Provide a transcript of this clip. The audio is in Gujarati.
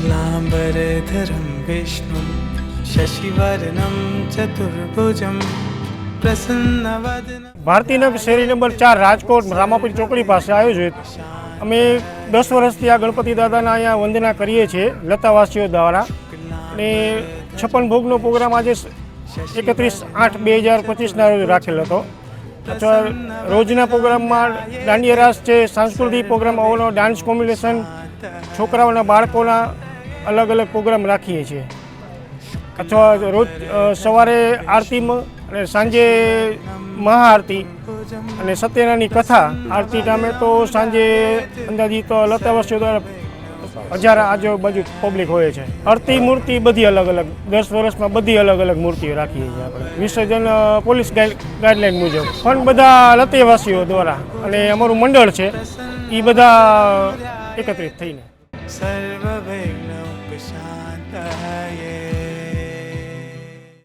शुक्लाम्बरधरं विष्णुं शशिवर्णं चतुर्भुजं प्रसन्नवदनं ભારતીનગર શેરી નંબર ચાર રાજકોટ રામાપીર ચોકડી પાસે આયોજિત અમે દસ વર્ષથી આ ગણપતિ દાદાના અહીંયા વંદના કરીએ છીએ લતાવાસીઓ દ્વારા અને છપ્પન ભોગનો પ્રોગ્રામ આજે એકત્રીસ આઠ બે હજાર પચીસના રોજ રાખેલ હતો અથવા રોજના પ્રોગ્રામમાં દાંડિયા રાસ છે સાંસ્કૃતિક પ્રોગ્રામ અવનો ડાન્સ કોમ્બિનેશન છોકરાઓના બાળકોના અલગ અલગ પ્રોગ્રામ રાખીએ છીએ. અથવા રોજ સવારે આરતીમાં અને સાંજે મહાઆરતી અને સત્યનારાયણની કથા આરતી ટામે તો સાંજે અંદાજિત વર્ષો દ્વારા હજાર આજુબાજુ પબ્લિક હોય છે. આરતી, મૂર્તિ બધી અલગ અલગ. દસ વર્ષમાં બધી અલગ અલગ મૂર્તિઓ રાખીએ છીએ આપણે. વિસર્જન પોલીસ ગાઈડ ગાઈડલાઈન મુજબ. પણ બધા લતેવાસીઓ દ્વારા અને અમારું મંડળ છે એ બધા એકત્રિત થઈને. सर्वविघ्नोपशान्तये